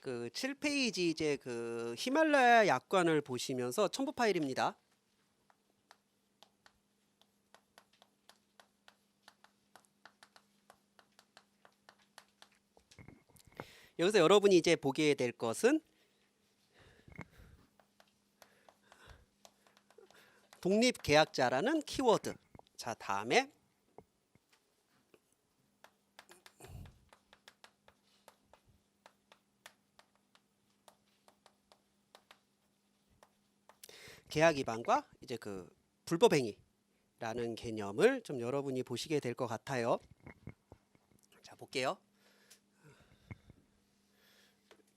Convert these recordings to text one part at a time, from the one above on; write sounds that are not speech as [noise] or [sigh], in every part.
그 7페이지 이제 그 히말라야 약관을 보시면서 첨부 파일입니다. 여기서 여러분이 이제 보게 될 것은 독립계약자라는 키워드. 자, 다음에 계약 위반과 이제 그 불법 행위라는 개념을 좀 여러분이 보시게 될 것 같아요. 자, 볼게요.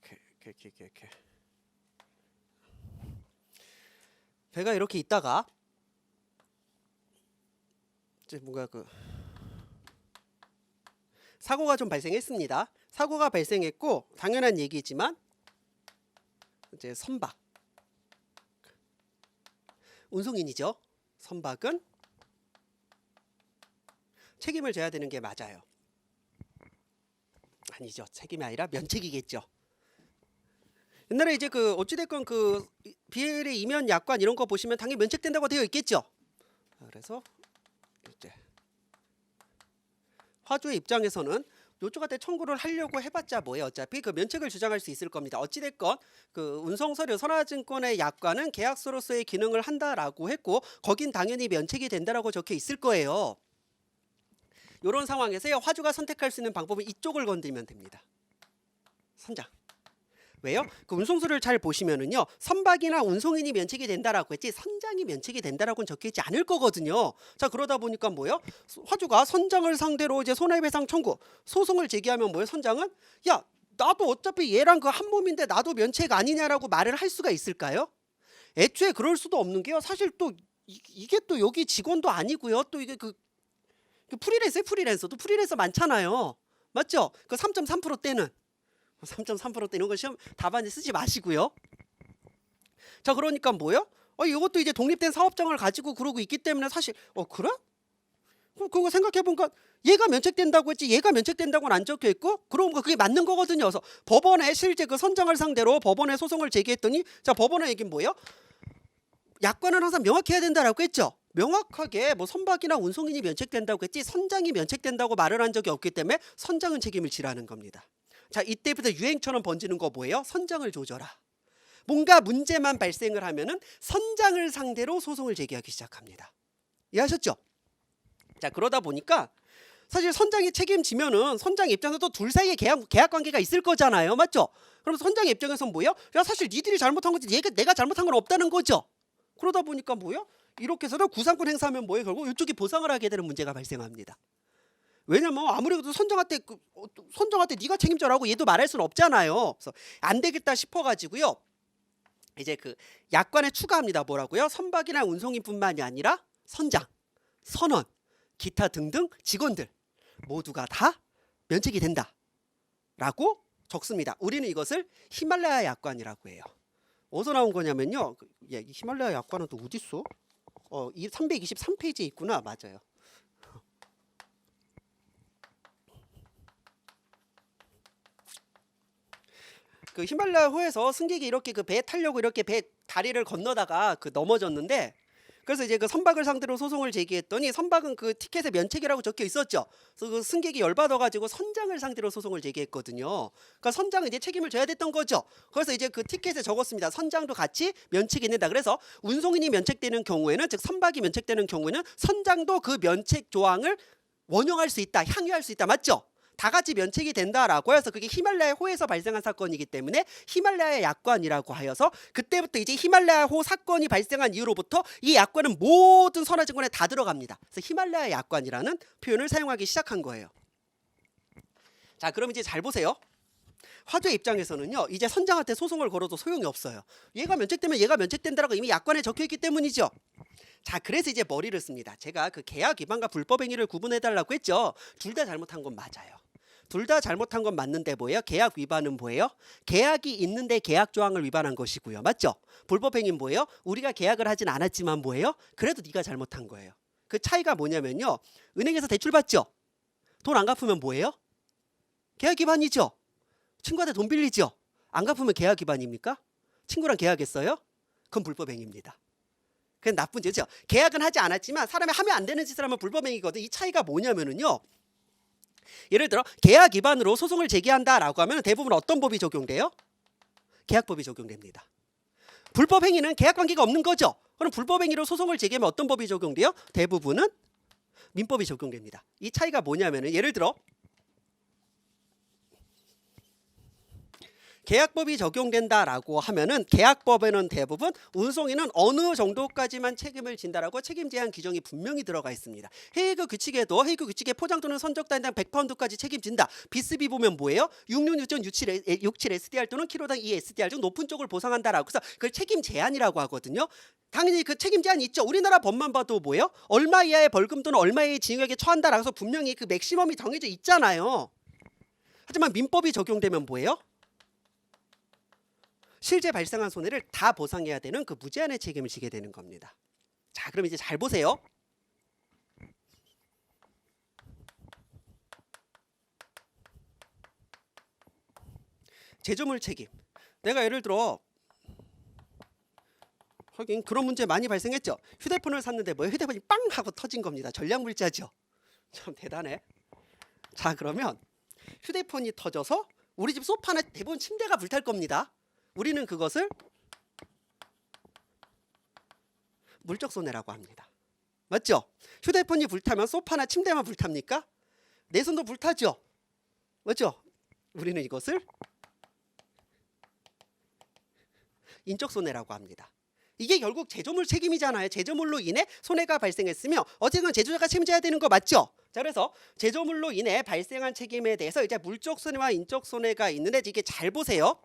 이렇게 이렇게 이렇게 이렇게 배가 이렇게 있다가 이제 뭔가 그 사고가 좀 발생했습니다. 사고가 발생했고 당연한 얘기지만 이제 선박 운송인이죠. 선박은 책임을 져야 되는 게 맞아요. 아니죠. 책임이 아니라 면책이겠죠. 옛날에 이제 그 어찌됐건 그 BL의 이면 약관 이런 거 보시면 당연히 면책된다고 되어 있겠죠. 그래서 이제 화주의 입장에서는 요쪽한테 청구를 하려고 해봤자 뭐예요? 어차피 그 면책을 주장할 수 있을 겁니다. 어찌됐건 그 운송서류 선화증권의 약관은 계약서로서의 기능을 한다라고 했고 거긴 당연히 면책이 된다라고 적혀 있을 거예요. 이런 상황에서요 화주가 선택할 수 있는 방법은 이쪽을 건들면 됩니다. 선장. 왜요? 그 운송서를 잘 보시면은요 선박이나 운송인이 면책이 된다라고 했지 선장이 면책이 된다라고는 적혀 있지 않을 거거든요. 자 그러다 보니까 뭐요? 화주가 선장을 상대로 이제 손해배상 청구 소송을 제기하면 뭐예요? 선장은 야 나도 어차피 얘랑 그 한 몸인데 나도 면책 아니냐라고 말을 할 수가 있을까요? 애초에 그럴 수도 없는 게요. 사실 또 이, 게또 여기 직원도 아니고요. 또 이게 그, 그 프리랜서에 프리랜서도 프리랜서 많잖아요. 맞죠? 그 3.3% 때는 3.3%대 이런 거 시험 답안에 쓰지 마시고요. 자 그러니까 뭐요? 어 이것도 이제 독립된 사업장을 가지고 그러고 있기 때문에 사실 어 그래? 그럼 그거 생각해 보니까 얘가 면책된다고 했지 얘가 면책된다고는 안 적혀 있고 그럼 그게 맞는 거거든요. 그래서 법원에 실제 그 선장을 상대로 법원에 소송을 제기했더니 자 법원의 얘기는 뭐예요? 약관은 항상 명확해야 된다라고 했죠. 명확하게 뭐 선박이나 운송인이 면책된다고 했지 선장이 면책된다고 말을 한 적이 없기 때문에 선장은 책임을 지라는 겁니다. 자 이때부터 유행처럼 번지는 거 뭐예요? 선장을 조져라. 뭔가 문제만 발생을 하면은 선장을 상대로 소송을 제기하기 시작합니다. 이해하셨죠? 자 그러다 보니까 사실 선장이 책임지면은 선장 입장에서 둘 사이에 계약, 계약 관계가 있을 거잖아요, 맞죠? 그럼 선장 입장에서 뭐예요? 야 사실 니들이 잘못한 거지, 얘가 내가 잘못한 건 없다는 거죠. 그러다 보니까 뭐예요? 이렇게 해서 구상권 행사하면 뭐예요? 결국 이쪽이 보상을 하게 되는 문제가 발생합니다. 왜냐면 아무래도 선정한테 그, 어, 선정한테 네가 책임져라고 얘도 말할 수는 없잖아요. 그래서 안 되겠다 싶어가지고요. 이제 그 약관에 추가합니다. 뭐라고요? 선박이나 운송인뿐만이 아니라 선장, 선원, 기타 등등 직원들 모두가 다 면책이 된다라고 적습니다. 우리는 이것을 히말라야 약관이라고 해요. 어디서 나온 거냐면요. 그, 예, 이 히말라야 약관은 또 어디 있어? 어, 이 323페이지에 있구나. 맞아요. 그 히말라야 호에서 승객이 이렇게 그 배에 타려고 이렇게 배 다리를 건너다가 그 넘어졌는데 그래서 이제 그 선박을 상대로 소송을 제기했더니 선박은 그 티켓에 면책이라고 적혀 있었죠. 그래서 그 승객이 열받아 가지고 선장을 상대로 소송을 제기했거든요. 그러니까 선장은 이제 책임을 져야 됐던 거죠. 그래서 이제 그 티켓에 적었습니다. 선장도 같이 면책이 된다. 그래서 운송인이 면책되는 경우에는 즉 선박이 면책되는 경우에는 선장도 그 면책 조항을 원용할 수 있다. 향유할 수 있다. 맞죠? 다 같이 면책이 된다라고 해서 그게 히말라야 호에서 발생한 사건이기 때문에 히말라야 약관이라고 하여서 그때부터 이제 히말라야 호 사건이 발생한 이후로부터 이 약관은 모든 선화 증권에 다 들어갑니다. 그래서 히말라야 약관이라는 표현을 사용하기 시작한 거예요. 자, 그럼 이제 잘 보세요. 화재 입장에서는요, 이제 선장한테 소송을 걸어도 소용이 없어요. 얘가 면책되면 얘가 면책된다라고 이미 약관에 적혀 있기 때문이죠. 자, 그래서 이제 머리를 씁니다. 제가 그 계약 위반과 불법 행위를 구분해 달라고 했죠. 둘 다 잘못한 건 맞아요. 둘 다 잘못한 건 맞는데 뭐예요? 계약 위반은 뭐예요? 계약이 있는데 계약 조항을 위반한 것이고요. 맞죠? 불법 행위는 뭐예요? 우리가 계약을 하진 않았지만 뭐예요? 그래도 네가 잘못한 거예요. 그 차이가 뭐냐면요. 은행에서 대출 받죠. 돈 안 갚으면 뭐예요? 계약 위반이죠. 친구한테 돈 빌리죠. 안 갚으면 계약 위반입니까? 친구랑 계약했어요? 그건 불법 행위입니다. 그건 나쁜 죄죠. 계약은 하지 않았지만 사람이 하면 안 되는 짓을 하면 불법 행위거든. 이 차이가 뭐냐면은요. 예를 들어 계약 위반으로 소송을 제기한다라고 하면 대부분 어떤 법이 적용돼요? 계약법이 적용됩니다. 불법 행위는 계약 관계가 없는 거죠. 그럼 불법 행위로 소송을 제기하면 어떤 법이 적용돼요? 대부분은 민법이 적용됩니다. 이 차이가 뭐냐면은 예를 들어 계약법이 적용된다라고 하면은 계약법에는 대부분 운송인은 어느 정도까지만 책임을 진다라고 책임 제한 규정이 분명히 들어가 있습니다. 헤이그 규칙에도 헤이그 규칙에 포장 또는 선적 단당 100파운드까지 책임진다. 비스비 보면 뭐예요? 666.67 SDR 또는 키로당 2 SDR 중 높은 쪽을 보상한다라고 해서 그걸 책임 제한이라고 하거든요. 당연히 그 책임 제한이 있죠. 우리나라 법만 봐도 뭐예요? 얼마 이하의 벌금 또는 얼마 이하의 징역에 처한다라고 해서 분명히 그 맥시멈이 정해져 있잖아요. 하지만 민법이 적용되면 뭐예요? 실제 발생한 손해를 다 보상해야 되는 그 무제한의 책임을 지게 되는 겁니다. 자, 그럼 이제 잘 보세요. 제조물 책임. 내가 예를 들어 하긴 그런 문제 많이 발생했죠. 휴대폰을 샀는데 뭐 휴대폰이 빵 하고 터진 겁니다. 전략 물자죠. [laughs] 참 대단해. 자, 그러면 휴대폰이 터져서 우리 집 소파나 대부분 침대가 불탈 겁니다. 우리는 그것을 물적 손해라고 합니다. 맞죠? 휴대폰이 불타면 소파나 침대만 불탑니까? 내 손도 불타죠. 맞죠? 우리는 이것을 인적 손해라고 합니다. 이게 결국 제조물 책임이잖아요. 제조물로 인해 손해가 발생했으며 어쨌든 제조자가 책임져야 되는 거 맞죠? 자 그래서 제조물로 인해 발생한 책임에 대해서 이제 물적 손해와 인적 손해가 있는데 이게 잘 보세요.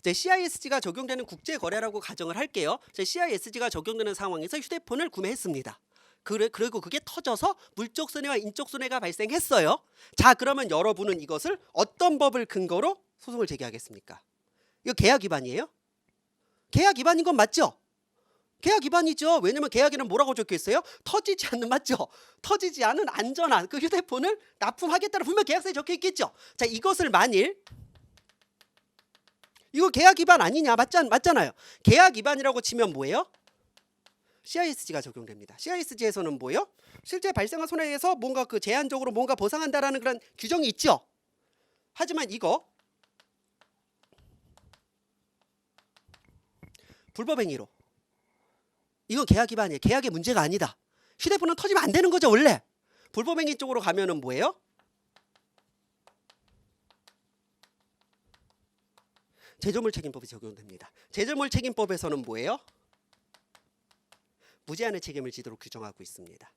이제 CISG가 적용되는 국제 거래라고 가정을 할게요. 이제 CISG가 적용되는 상황에서 휴대폰을 구매했습니다. 그래, 그리고 그게 터져서 물적 손해와 인적 손해가 발생했어요. 자, 그러면 여러분은 이것을 어떤 법을 근거로 소송을 제기하겠습니까? 이거 계약 위반이에요? 계약 위반인 건 맞죠? 계약 위반이죠. 왜냐면 계약에는 뭐라고 적혀 있어요? 터지지 않는 맞죠? 터지지 않은 안전한 그 휴대폰을 납품하겠다는 분명 계약서에 적혀 있겠죠. 자, 이것을 만일 이거 계약 위반 아니냐 맞잖 맞잖아요. 계약 위반이라고 치면 뭐예요? CISG가 적용됩니다. CISG에서는 뭐예요? 실제 발생한 손해에서 뭔가 그 제한적으로 뭔가 보상한다라는 그런 규정이 있죠. 하지만 이거 불법 행위로 이건 계약 위반이에요. 계약의 문제가 아니다. 휴대폰은 터지면 안 되는 거죠 원래. 불법 행위 쪽으로 가면은 뭐예요? 제조물 책임법이 적용됩니다. 제조물 책임법에서는 뭐예요? 무제한의 책임을 지도록 규정하고 있습니다.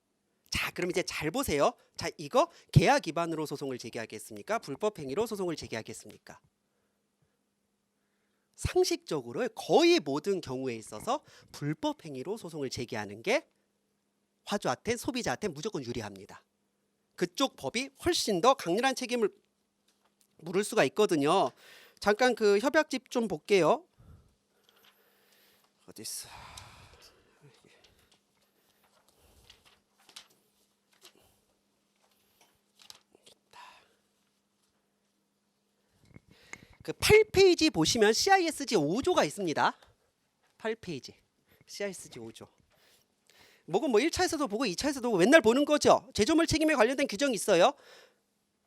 자, 그럼 이제 잘 보세요. 자, 이거 계약 위반으로 소송을 제기하겠습니까? 불법 행위로 소송을 제기하겠습니까? 상식적으로 거의 모든 경우에 있어서 불법 행위로 소송을 제기하는 게 화주한테 소비자한테 무조건 유리합니다. 그쪽 법이 훨씬 더 강렬한 책임을 물을 수가 있거든요. 잠깐 그 협약집 좀 볼게요. 어디 있어? 그 8페이지 보시면 CISG 5조가 있습니다. 8페이지. CISG 5조. 뭐건 뭐 1차에서도 보고 2차에서도 보고 맨날 보는 거죠. 제조물 책임에 관련된 규정이 있어요.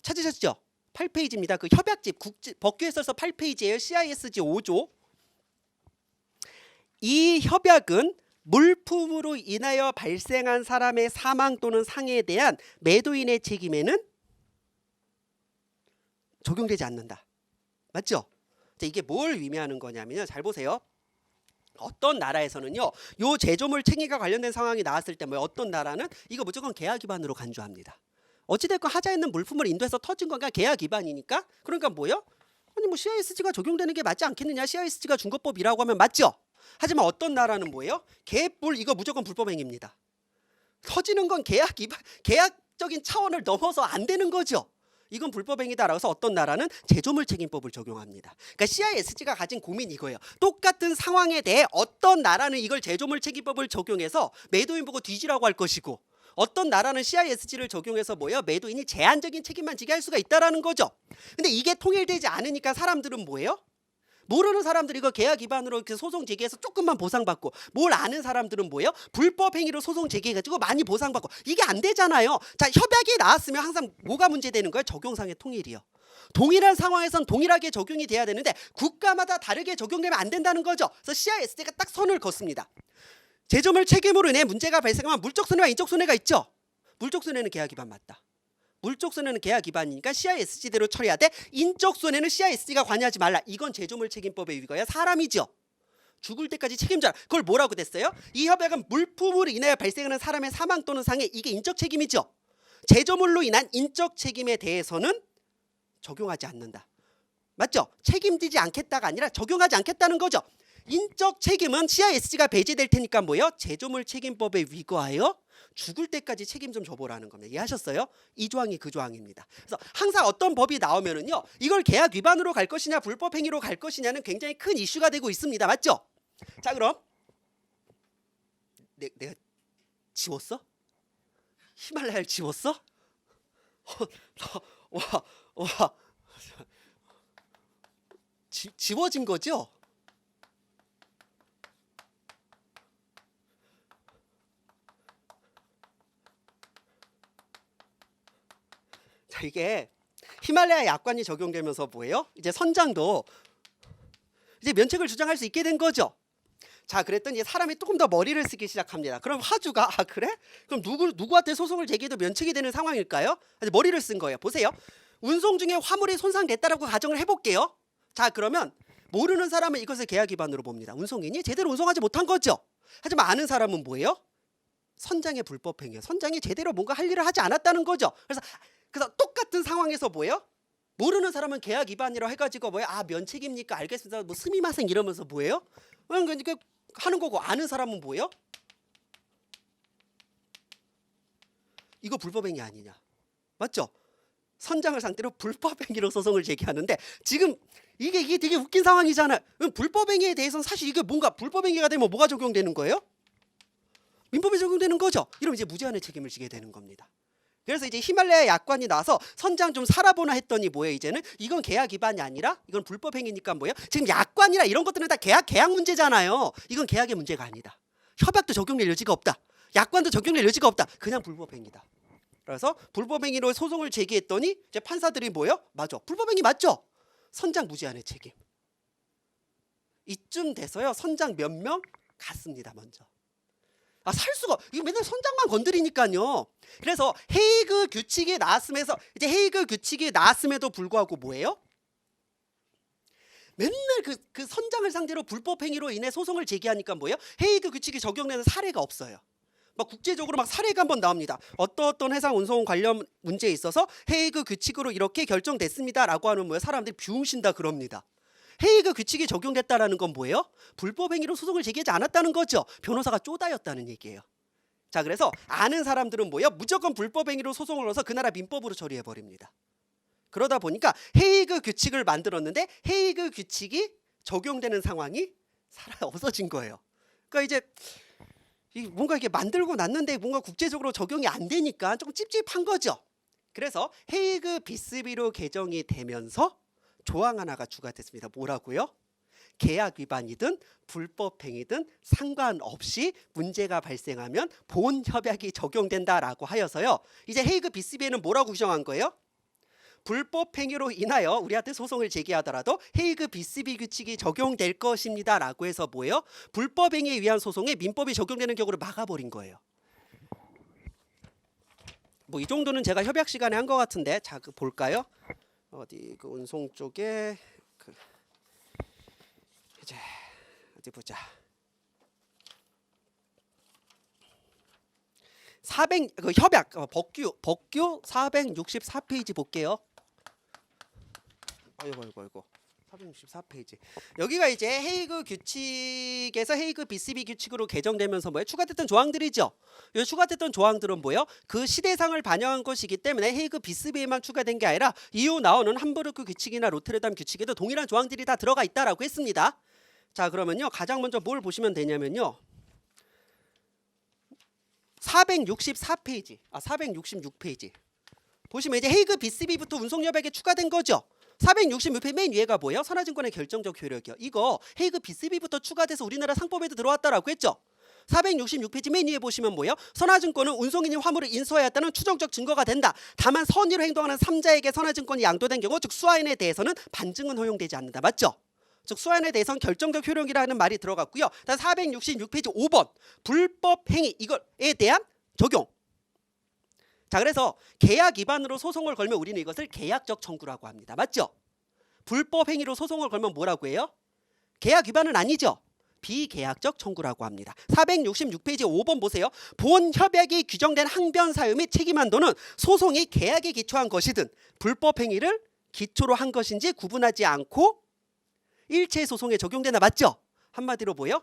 찾으셨죠? 8페이지입니다. 그 협약집 국제, 법규에 써서 8페이지예요. CISG 5조. 이 협약은 물품으로 인하여 발생한 사람의 사망 또는 상해에 대한 매도인의 책임에는 적용되지 않는다. 맞죠? 자, 이게 뭘 의미하는 거냐면요. 잘 보세요. 어떤 나라에서는요, 요 제조물 책임과 관련된 상황이 나왔을 때, 뭐 어떤 나라는 이거 무조건 계약 위반으로 간주합니다. 어찌됐건 하자 있는 물품을 인도해서 터진 건가 계약 위반이니까 그러니까 뭐요? 아니 뭐 CISG가 적용되는 게 맞지 않겠느냐? CISG가 준거법이라고 하면 맞죠. 하지만 어떤 나라는 뭐예요? 개뿔 이거 무조건 불법 행위입니다. 터지는 건 계약 위반, 계약적인 차원을 넘어서 안 되는 거죠. 이건 불법 행위다라고 해서 어떤 나라는 제조물 책임법을 적용합니다. 그러니까 CISG가 가진 고민 이거예요. 똑같은 상황에 대해 어떤 나라는 이걸 제조물 책임법을 적용해서 매도인 보고 뒤지라고 할 것이고 어떤 나라는 CISG를 적용해서 뭐예요? 매도인이 제한적인 책임만 지게 할 수가 있다라는 거죠. 근데 이게 통일되지 않으니까 사람들은 뭐예요? 모르는 사람들이 이거 계약 위반으로 이렇게 소송 제기해서 조금만 보상받고 뭘 아는 사람들은 뭐예요? 불법 행위로 소송 제기해가지고 많이 보상받고 이게 안 되잖아요. 자 협약이 나왔으면 항상 뭐가 문제되는 거예요? 적용상의 통일이요. 동일한 상황에선 동일하게 적용이 돼야 되는데 국가마다 다르게 적용되면 안 된다는 거죠. 그래서 CISD가 딱 선을 걷습니다. 제조물 책임으로 인해 문제가 발생하면 물적 손해와 인적 손해가 있죠. 물적 손해는 계약 위반 맞다. 물적 손해는 계약 위반이니까 CISG대로 처리해야 돼. 인적 손해는 CISG가 관여하지 말라. 이건 제조물 책임법에 위거야 사람이죠. 죽을 때까지 책임져라. 그걸 뭐라고 됐어요? 이 협약은 물품으로 인하여 발생하는 사람의 사망 또는 상해 이게 인적 책임이죠. 제조물로 인한 인적 책임에 대해서는 적용하지 않는다. 맞죠? 책임지지 않겠다가 아니라 적용하지 않겠다는 거죠. 인적 책임은 CISG가 배제될 테니까 뭐요? 제조물 책임법에 위거하여 죽을 때까지 책임 좀 져보라는 겁니다. 이해하셨어요? 이 조항이 그 조항입니다. 그래서 항상 어떤 법이 나오면은요, 이걸 계약 위반으로 갈 것이냐 불법 행위로 갈 것이냐는 굉장히 큰 이슈가 되고 있습니다. 맞죠? 자 그럼 내, 내가 지웠어? 히말라야를 지웠어? [laughs] 어, 와, 와, 지, 지워진 거죠? 자 이게 히말라야 약관이 적용되면서 뭐예요? 이제 선장도 이제 면책을 주장할 수 있게 된 거죠. 자 그랬더니 사람이 조금 더 머리를 쓰기 시작합니다. 그럼 화주가 아 그래? 그럼 누구 누구한테 소송을 제기해도 면책이 되는 상황일까요? 머리를 쓴 거예요. 보세요. 운송 중에 화물이 손상됐다라고 가정을 해볼게요. 자 그러면 모르는 사람은 이것을 계약 위반으로 봅니다. 운송인이 제대로 운송하지 못한 거죠. 하지만 아는 사람은 뭐예요? 선장의 불법 행위. 선장이 제대로 뭔가 할 일을 하지 않았다는 거죠. 그래서 그래서 똑같은 상황에서 뭐예요? 모르는 사람은 계약 위반이라고 해가지고 뭐예요? 아 면책입니까? 알겠습니다. 뭐 스미마생 이러면서 뭐예요? 그러니까 하는 거고 아는 사람은 뭐예요? 이거 불법행위 아니냐? 맞죠? 선장을 상대로 [laughs] 불법행위로 소송을 제기하는데 지금 이게 이게 되게 웃긴 상황이잖아요. 그럼 불법행위에 대해서는 사실 이게 뭔가 불법행위가 되면 뭐가 적용되는 거예요? 민법에 적용되는 거죠. 이러면 이제 무제한의 책임을 지게 되는 겁니다. 그래서 이제 히말라야 약관이 나와서 선장 좀 살아보나 했더니 뭐예요 이제는? 이건 계약 위반이 아니라 이건 불법 행위니까 뭐예요? 지금 약관이나 이런 것들은 다 계약 계약 문제잖아요. 이건 계약의 문제가 아니다. 협약도 적용될 여지가 없다. 약관도 적용될 여지가 없다. 그냥 불법 행위다. 그래서 불법 행위로 소송을 제기했더니 이제 판사들이 뭐예요? 맞아. 불법 행위 맞죠? 선장 무제한의 책임. 이쯤 돼서요 선장 몇 명? 갔습니다 먼저 아 살 수가 이거 맨날 선장만 건드리니까요. 그래서 헤이그 규칙이 나왔으면서 이제 헤이그 규칙이 나왔음에도 불구하고 뭐예요? 맨날 그, 그 선장을 상대로 불법 행위로 인해 소송을 제기하니까 뭐예요? 헤이그 규칙이 적용되는 사례가 없어요. 막 국제적으로 막 사례가 한 번 나옵니다. 어떤 어떤 해상 운송 관련 문제에 있어서 헤이그 규칙으로 이렇게 결정됐습니다라고 하는 뭐예요? 사람들이 비웃신다 그럽니다. 헤이그 규칙이 적용됐다라는 건 뭐예요? 불법 행위로 소송을 제기하지 않았다는 거죠. 변호사가 쪼다였다는 얘기예요. 자, 그래서 아는 사람들은 뭐예요? 무조건 불법 행위로 소송을 넣어서 그 나라 민법으로 처리해 버립니다. 그러다 보니까 헤이그 규칙을 만들었는데 헤이그 규칙이 적용되는 상황이 살아 없어진 거예요. 그러니까 이제 이 뭔가 이게 만들고 났는데 뭔가 국제적으로 적용이 안 되니까 조금 찝찝한 거죠. 그래서 헤이그 비스비로 개정이 되면서 조항 하나가 추가됐습니다. 뭐라고요? 계약 위반이든 불법 행위든 상관없이 문제가 발생하면 본 협약이 적용된다라고 하여서요. 이제 헤이그 비스비에는 뭐라고 규정한 거예요? 불법 행위로 인하여 우리한테 소송을 제기하더라도 헤이그 비스비 규칙이 적용될 것입니다라고 해서 뭐예요? 불법 행위에 의한 소송에 민법이 적용되는 경우를 막아버린 거예요. 뭐 이 정도는 제가 협약 시간에 한 것 같은데 자그 볼까요? 어디 그 운송 쪽에 그 이제 어디 보자. 400 그 협약 어, 법규 법규 464페이지 볼게요. 아이고 아이고 아이고. 464페이지. 여기가 이제 헤이그 규칙에서 헤이그 BCB 규칙으로 개정되면서 뭐예요? 추가됐던 조항들이죠. 이 추가됐던 조항들은 뭐예요? 그 시대상을 반영한 것이기 때문에 헤이그 BCB에만 추가된 게 아니라 이후 나오는 함부르크 규칙이나 로테르담 규칙에도 동일한 조항들이 다 들어가 있다라고 했습니다. 자, 그러면요. 가장 먼저 뭘 보시면 되냐면요. 464페이지, 아 466페이지. 보시면 이제 헤이그 비스비부터 운송협약에 추가된 거죠. 466페이지 맨 위에가 뭐예요? 선화증권의 결정적 효력이요. 이거 헤이그 비스비부터 추가돼서 우리나라 상법에도 들어왔다라고 했죠. 466페이지 맨 위에 보시면 뭐예요? 선화증권은 운송인이 화물을 인수하였다는 추정적 증거가 된다. 다만 선의로 행동하는 3자에게 선화증권이 양도된 경우 즉 수화인에 대해서는 반증은 허용되지 않는다. 맞죠? 즉 수완에 대해서는 결정적 효력이라는 말이 들어갔고요. 다음 466페이지 5번 불법 행위 이걸에 대한 적용. 자 그래서 계약 위반으로 소송을 걸면 우리는 이것을 계약적 청구라고 합니다. 맞죠? 불법 행위로 소송을 걸면 뭐라고 해요? 계약 위반은 아니죠. 비계약적 청구라고 합니다. 466페이지 5번 보세요. 본 협약이 규정된 항변 사유 및 책임 한도는 소송이 계약에 기초한 것이든 불법 행위를 기초로 한 것인지 구분하지 않고 일체 소송에 적용되나 맞죠? 한마디로 뭐예요?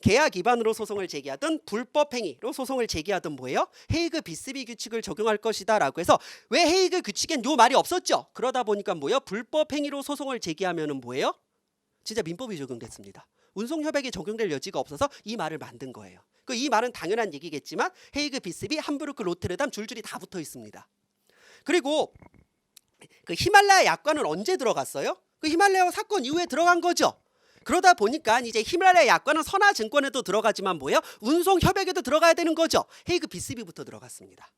계약 위반으로 소송을 제기하든 불법 행위로 소송을 제기하든 뭐예요? 헤이그 비스비 규칙을 적용할 것이다라고 해서 왜 헤이그 규칙엔 요 말이 없었죠? 그러다 보니까 뭐예요? 불법 행위로 소송을 제기하면은 뭐예요? 진짜 민법이 적용됐습니다. 운송 협약이 적용될 여지가 없어서 이 말을 만든 거예요. 그 이 말은 당연한 얘기겠지만 헤이그 비스비 함부르크 로테르담 줄줄이 다 붙어 있습니다. 그리고 그 히말라야 약관은 언제 들어갔어요? 그 히말라야 사건 이후에 들어간 거죠. 그러다 보니까 이제 히말라야 약관은 선화증권에도 들어가지만 뭐예요? 운송 협약에도 들어가야 되는 거죠. 헤이그 비스비부터 들어갔습니다.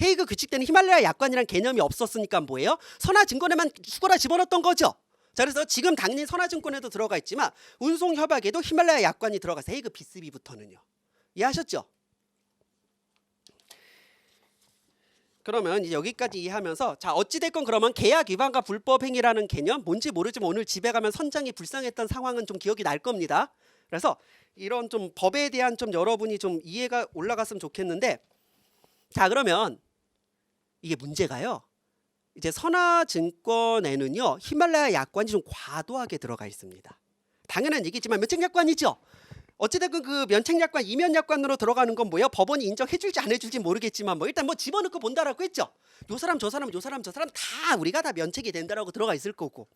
헤이그 규칙 때는 히말라야 약관이란 개념이 없었으니까 뭐예요? 선화증권에만 수거라 집어넣었던 거죠. 자 그래서 지금 당연히 선화증권에도 들어가 있지만 운송 협약에도 히말라야 약관이 들어가서 헤이그 비스비부터는요. 이해하셨죠? 그러면 여기까지 이해하면서 자 어찌 됐건 그러면 계약 위반과 불법 행위라는 개념 뭔지 모르지만 오늘 집에 가면 선장이 불쌍했던 상황은 좀 기억이 날 겁니다. 그래서 이런 좀 법에 대한 좀 여러분이 좀 이해가 올라갔으면 좋겠는데 자 그러면 이게 문제가요. 이제 선화증권에는요 히말라야 약관이 좀 과도하게 들어가 있습니다. 당연한 얘기지만 면책약관이죠. 어찌됐건 그 면책약관, 이면약관으로 들어가는 건 뭐예요? 법원이 인정해줄지 안 해줄지 모르겠지만 뭐 일단 뭐 집어넣고 본다라고 했죠. 요 사람 저 사람 요 사람 저 사람 다 우리가 다 면책이 된다라고 들어가 있을 거고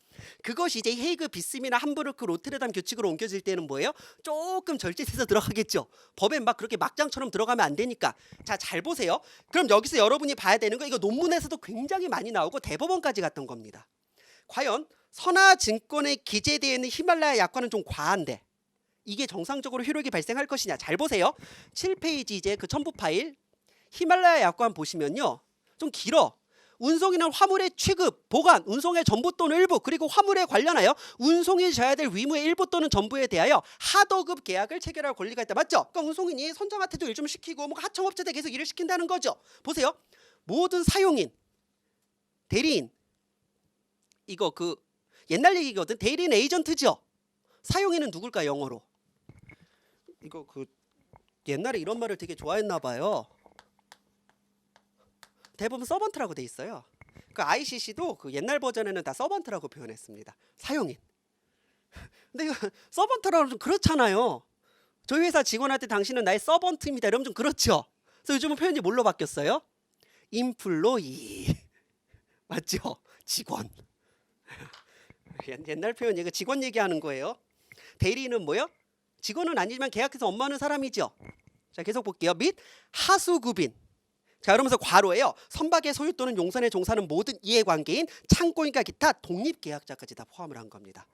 그것이 이제 헤이그 비스미나 함부르크 로테르담 규칙으로 옮겨질 때는 뭐예요? 조금 절제돼서 들어가겠죠. 법에 막 그렇게 막장처럼 들어가면 안 되니까 자 잘 보세요. 그럼 여기서 여러분이 봐야 되는 거 이거 논문에서도 굉장히 많이 나오고 대법원까지 갔던 겁니다. 과연 선화증권에 기재되어 있는 히말라야 약관은 좀 과한데 이게 정상적으로 효력이 발생할 것이냐? 잘 보세요. 7페이지 이제 그 첨부 파일. 히말라야 약관 보시면요. 좀 길어. 운송인은 화물의 취급, 보관, 운송의 전부 또는 일부 그리고 화물에 관련하여 운송이 져야 될 의무의 일부 또는 전부에 대하여 하도급 계약을 체결할 권리가 있다. 맞죠? 그러니까 운송인이 선장한테도 일 좀 시키고 뭐 하청업체에 계속 일을 시킨다는 거죠. 보세요. 모든 사용인 대리인 이거 그 옛날 얘기거든. 대리인 에이전트죠. 사용인은 누굴까 영어로 이거 그 옛날에 이런 말을 되게 좋아했나 봐요. 대부분 서번트라고 돼 있어요. 그 ICC도 그 옛날 버전에는 다 서번트라고 표현했습니다. 사용인. 근데 이거 서번트라고 좀 그렇잖아요. 저희 회사 직원한테 당신은 나의 서번트입니다. 이러면 좀 그렇죠. 그래서 요즘은 표현이 뭘로 바뀌었어요? 인플로이. [laughs] 맞죠? 직원. [laughs] 옛- 옛날 표현 이거 직원 얘기하는 거예요. 대리는 뭐요? 직원은 아니지만 계약해서 업무하는 사람이죠. 자 계속 볼게요. 및 하수구빈. 자 그러면서 괄호예요. 선박의 소유 또는 용선에 종사하는 모든 이해관계인 창고인과 기타 독립계약자까지 다 포함을 한 겁니다.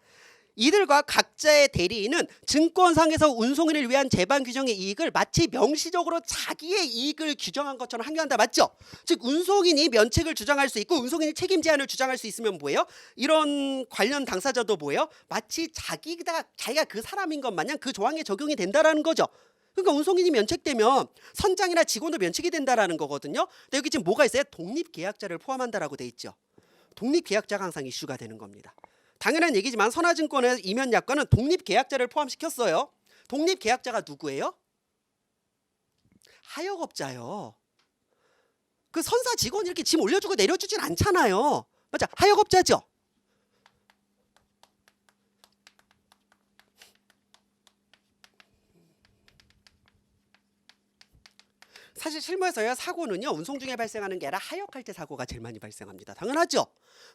이들과 각자의 대리인은 증권상에서 운송인을 위한 재반 규정의 이익을 마치 명시적으로 자기의 이익을 규정한 것처럼 항의한다 맞죠? 즉 운송인이 면책을 주장할 수 있고 운송인이 책임 제한을 주장할 수 있으면 뭐예요? 이런 관련 당사자도 뭐예요? 마치 자기가 자기가 그 사람인 것 마냥 그 조항에 적용이 된다라는 거죠. 그러니까 운송인이 면책되면 선장이나 직원도 면책이 된다라는 거거든요. 근데 여기 지금 뭐가 있어요? 독립 계약자를 포함한다라고 돼 있죠. 독립 계약자가 항상 이슈가 되는 겁니다. 당연한 얘기지만 선화증권의 이면 약관은 독립계약자를 포함시켰어요. 독립계약자가 누구예요? 하역업자요. 그 선사 직원 이렇게 짐 올려주고 내려주진 않잖아요. 맞죠? 하역업자죠. 사실 실무에서요 사고는요 운송 중에 발생하는 게 아니라 하역할 때 사고가 제일 많이 발생합니다. 당연하죠.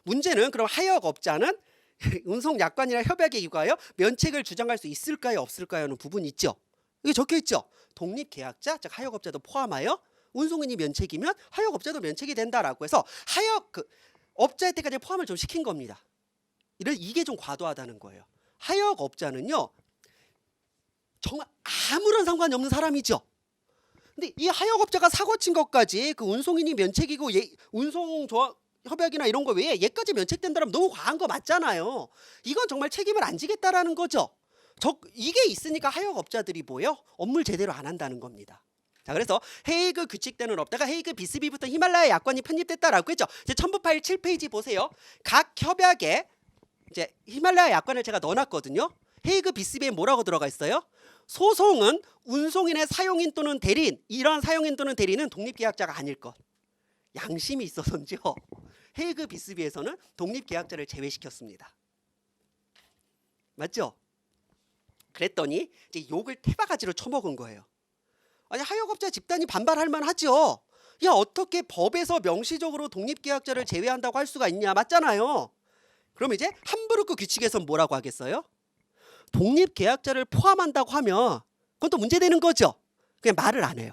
문제는 그럼 하역업자는 [laughs] 운송 약관이나 협약에 의하여 면책을 주장할 수 있을까요 없을까요 하는 부분이 있죠. 여기 적혀 있죠. 독립 계약자, 즉 하역업자도 포함하여 운송인이 면책이면 하역업자도 면책이 된다라고 해서 하역 그 업자의 때까지 포함을 좀 시킨 겁니다. 이런 이게 좀 과도하다는 거예요. 하역업자는요 정말 아무런 상관이 없는 사람이죠. 근데 이 하역업자가 사고 친 것까지 그 운송인이 면책이고 예, 운송 조합 협약이나 이런 거 외에 얘까지 면책된다면 너무 과한 거 맞잖아요. 이건 정말 책임을 안 지겠다라는 거죠. 저 이게 있으니까 하역업자들이 뭐요? 업무를 제대로 안 한다는 겁니다. 자 그래서 헤이그 규칙 때는 없다가 헤이그 비스비부터 히말라야 약관이 편입됐다라고 했죠. 이제 첨부 파일 7페이지 보세요. 각 협약에 이제 히말라야 약관을 제가 넣어놨거든요. 헤이그 비스비에 뭐라고 들어가 있어요? 소송은 운송인의 사용인 또는 대리인 이러한 사용인 또는 대리인은 독립계약자가 아닐 것. 양심이 있어서인지요. [laughs] 헤이그 비스비에서는 독립계약자를 제외시켰습니다. 맞죠? 그랬더니 이제 욕을 태바가지로 쳐먹은 거예요. 아니 하역업자 집단이 반발할 만하죠. 야 어떻게 법에서 명시적으로 독립계약자를 제외한다고 할 수가 있냐 맞잖아요. 그럼 이제 함부르크 규칙에선 뭐라고 하겠어요? 독립계약자를 포함한다고 하면 그건 또 문제되는 거죠. 그냥 말을 안 해요.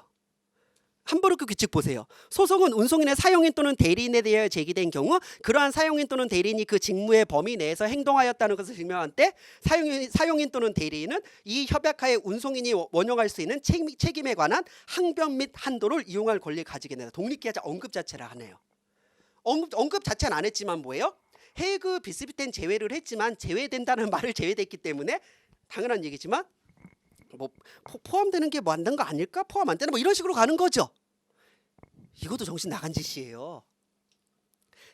함부르크 규칙 보세요. 소송은 운송인의 사용인 또는 대리인에 대하여 제기된 경우 그러한 사용인 또는 대리인이 그 직무의 범위 내에서 행동하였다는 것을 증명한 때 사용인, 사용인 또는 대리인은 이 협약하에 운송인이 원용할 수 있는 책, 책임에 관한 항변 및 한도를 이용할 권리를 가지게 된다. 독립계약자 언급 자체를 하네요. 언급, 언급 자체는 안 했지만 뭐예요? 헤이그 비스비텐 제외를 했지만 제외된다는 [laughs] 말을 제외됐기 때문에 당연한 얘기지만 뭐 포, 포함되는 게된거 아닐까? 포함 안 되나? 뭐 이런 식으로 가는 거죠. 이것도 정신 나간 짓이에요.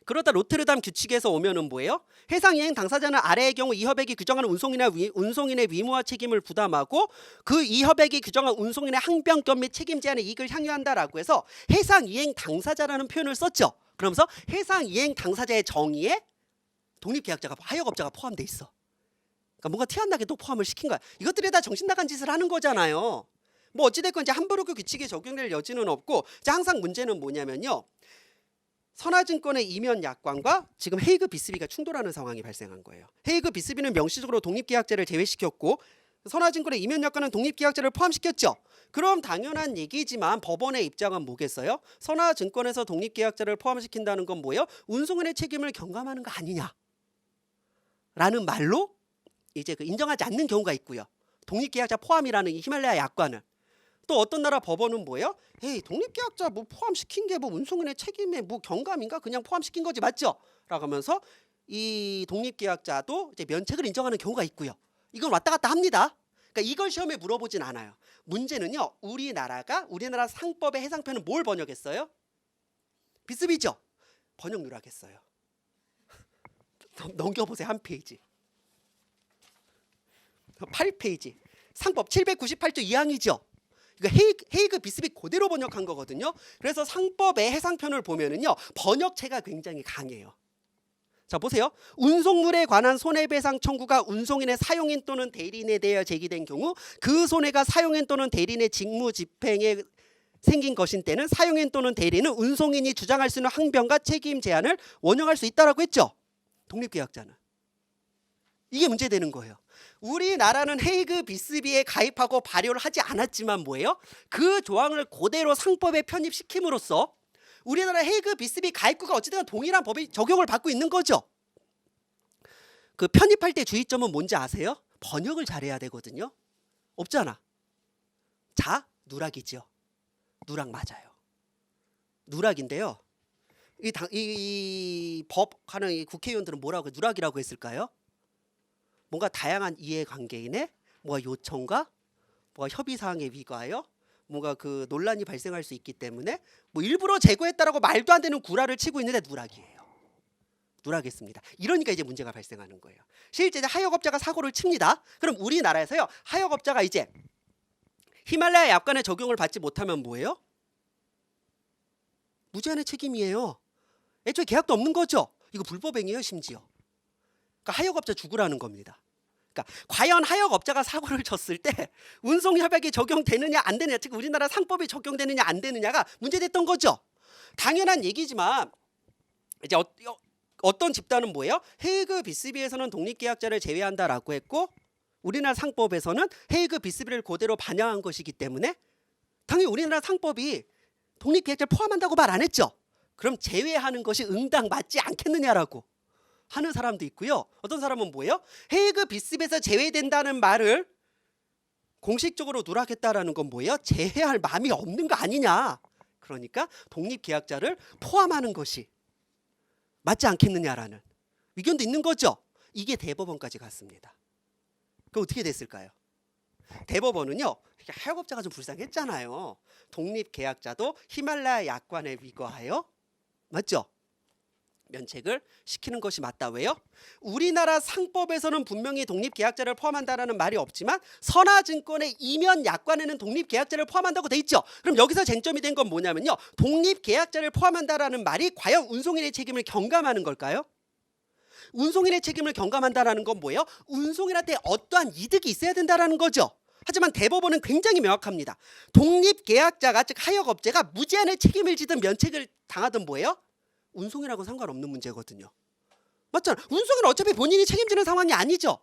그러다 로테르담 규칙에서 오면은 뭐예요? 해상 이행 당사자는 아래의 경우 이 협약이 규정하는 운송인의 위, 운송인의 위무와 책임을 부담하고 그 이 협약이 규정한 운송인의 항변권 및 책임 제한의 이익을 향유한다라고 해서 해상 이행 당사자라는 표현을 썼죠. 그러면서 해상 이행 당사자의 정의에 독립계약자가 하역업자가 포함돼 있어. 그러니까 뭔가 티 안 나게 또 포함을 시킨 거야. 이것들이 다 정신 나간 짓을 하는 거잖아요. 뭐 어찌됐건 이제 함부르크 규칙이 적용될 여지는 없고 이제 항상 문제는 뭐냐면요. 선화증권의 이면 약관과 지금 헤이그 비스비가 충돌하는 상황이 발생한 거예요. 헤이그 비스비는 명시적으로 독립계약자를 제외시켰고 선화증권의 이면 약관은 독립계약자를 포함시켰죠. 그럼 당연한 얘기지만 법원의 입장은 뭐겠어요? 선화증권에서 독립계약자를 포함시킨다는 건 뭐예요? 운송인의 책임을 경감하는 거 아니냐? 라는 말로 이제 그 인정하지 않는 경우가 있고요. 독립계약자 포함이라는 이 히말라야 약관을 또 어떤 나라 법원은 뭐예요? 에이 독립계약자 뭐 포함시킨 게 뭐 운송인의 책임에 뭐 경감인가 그냥 포함시킨 거지 맞죠? 라고 하면서 이 독립계약자도 이제 면책을 인정하는 경우가 있고요. 이건 왔다 갔다 합니다. 그러니까 이걸 시험에 물어보진 않아요. 문제는요. 우리나라가 우리나라 상법의 해상편은 뭘 번역했어요? 비스비죠. 번역 누락했어요. [laughs] 넘겨보세요 한 페이지. 8페이지. 상법 798조 2항이죠. 이거 헤이그, 헤이그 비스비 그대로 번역한 거거든요. 그래서 상법의 해상편을 보면은요 번역체가 굉장히 강해요. 자 보세요. 운송물에 관한 손해배상 청구가 운송인의 사용인 또는 대리인에 대하여 제기된 경우 그 손해가 사용인 또는 대리인의 직무 집행에 생긴 것인 때는 사용인 또는 대리인은 운송인이 주장할 수 있는 항변과 책임 제한을 원용할 수 있다라고 했죠. 독립계약자는 이게 문제되는 거예요. 우리나라는 헤이그 비스비에 가입하고 발효를 하지 않았지만 뭐예요? 그 조항을 그대로 상법에 편입시킴으로써 우리나라 헤이그 비스비 가입구가 어찌든 동일한 법이 적용을 받고 있는 거죠. 그 편입할 때 주의점은 뭔지 아세요? 번역을 잘해야 되거든요. 없잖아. 자 누락이죠. 누락 맞아요. 누락인데요. 이, 당, 이, 법 하는 이 국회의원들은 뭐라고 누락이라고 했을까요? 뭔가 다양한 이해관계인의 뭔가 요청과 뭔가 협의 사항에 위가하여 뭔가 그 논란이 발생할 수 있기 때문에 뭐 일부러 제거했다라고 말도 안 되는 구라를 치고 있는데 누락이에요. 누락했습니다. 이러니까 이제 문제가 발생하는 거예요. 실제 하역업자가 사고를 칩니다. 그럼 우리나라에서요 하역업자가 이제 히말라야 약관의 적용을 받지 못하면 뭐예요? 무제한의 책임이에요. 애초에 계약도 없는 거죠. 이거 불법행위예요 심지어. 그러니까 하역업자 죽으라는 겁니다. 그러니까 과연 하역업자가 사고를 쳤을 때 운송협약이 적용되느냐 안 되느냐 즉 우리나라 상법이 적용되느냐 안 되느냐가 문제됐던 거죠. 당연한 얘기지만 이제 어, 어, 어떤 집단은 뭐예요? 헤이그 비스비에서는 독립계약자를 제외한다라고 했고 우리나라 상법에서는 헤이그 비스비를 그대로 반영한 것이기 때문에 당연히 우리나라 상법이 독립계약자를 포함한다고 말 안 했죠. 그럼 제외하는 것이 응당 맞지 않겠느냐라고 하는 사람도 있고요. 어떤 사람은 뭐예요? 헤이그 비스비에서 제외된다는 말을 공식적으로 누락했다라는 건 뭐예요? 제외할 마음이 없는 거 아니냐. 그러니까 독립계약자를 포함하는 것이 맞지 않겠느냐라는 의견도 있는 거죠. 이게 대법원까지 갔습니다. 그 어떻게 됐을까요? 대법원은요. 하역업자가 좀 불쌍했잖아요. 독립계약자도 히말라야 약관에 위거하여 맞죠? 면책을 시키는 것이 맞다. 왜요? 우리나라 상법에서는 분명히 독립계약자를 포함한다라는 말이 없지만 선화증권의 이면 약관에는 독립계약자를 포함한다고 돼 있죠. 그럼 여기서 쟁점이 된 건 뭐냐면요. 독립계약자를 포함한다라는 말이 과연 운송인의 책임을 경감하는 걸까요? 운송인의 책임을 경감한다라는 건 뭐예요? 운송인한테 어떠한 이득이 있어야 된다라는 거죠. 하지만 대법원은 굉장히 명확합니다. 독립계약자가 즉 하역업체가 무제한의 책임을 지든 면책을 당하든 뭐예요? 운송이라고 상관없는 문제거든요. 맞잖아. 운송은 어차피 본인이 책임지는 상황이 아니죠.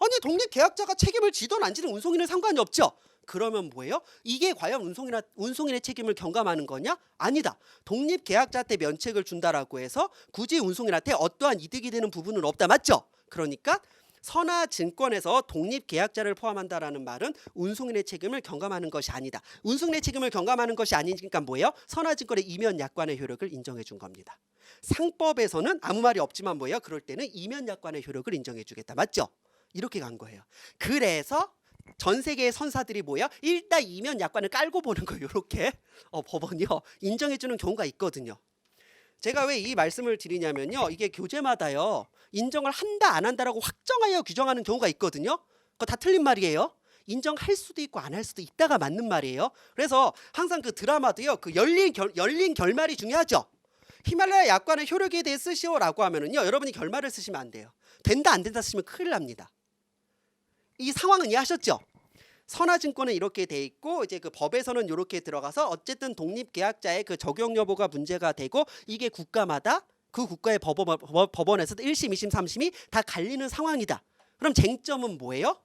아니 독립 계약자가 책임을 지든 안 지든 운송인은 상관이 없죠. 그러면 뭐예요? 이게 과연 운송이나 운송인의 책임을 경감하는 거냐? 아니다. 독립 계약자한테 면책을 준다라고 해서 굳이 운송인한테 어떠한 이득이 되는 부분은 없다. 맞죠? 그러니까 선화 증권에서 독립 계약자를 포함한다라는 말은 운송인의 책임을 경감하는 것이 아니다. 운송인의 책임을 경감하는 것이 아니니까 뭐예요? 선화 증권의 이면 약관의 효력을 인정해 준 겁니다. 상법에서는 아무 말이 없지만 뭐예요? 그럴 때는 이면 약관의 효력을 인정해 주겠다. 맞죠? 이렇게 간 거예요. 그래서 전 세계의 선사들이 뭐야? 일단 이면 약관을 깔고 보는 거 이렇게 어, 법원이요 인정해 주는 경우가 있거든요. 제가 왜 이 말씀을 드리냐면요. 이게 교재마다요. 인정을 한다 안 한다라고 확정하여 규정하는 경우가 있거든요. 그거 다 틀린 말이에요. 인정할 수도 있고 안 할 수도 있다가 맞는 말이에요. 그래서 항상 그 드라마도요. 그 열린 결, 열린 결말이 중요하죠. 히말라야 약관의 효력에 대해 쓰시오라고 하면은요. 여러분이 결말을 쓰시면 안 돼요. 된다 안 된다 쓰시면 큰일 납니다. 이 상황은 이해하셨죠? 선화증권은 이렇게 돼 있고 이제 그 법에서는 이렇게 들어가서 어쨌든 독립계약자의 그 적용 여부가 문제가 되고 이게 국가마다 그 국가의 법원, 법- 법원에서 1심, 2심, 3심이 다 갈리는 상황이다. 그럼 쟁점은 뭐예요?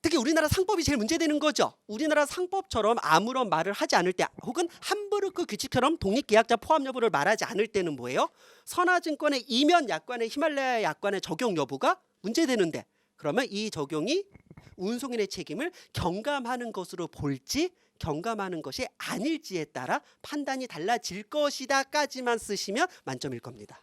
특히 우리나라 상법이 제일 문제되는 거죠. 우리나라 상법처럼 아무런 말을 하지 않을 때 혹은 함부르크 규칙처럼 독립계약자 포함 여부를 말하지 않을 때는 뭐예요? 선화증권의 이면 약관의 히말라야 약관의 적용 여부가 문제되는데 그러면 이 적용이 운송인의 책임을 경감하는 것으로 볼지 경감하는 것이 아닐지에 따라 판단이 달라질 것이다까지만 쓰시면 만점일 겁니다.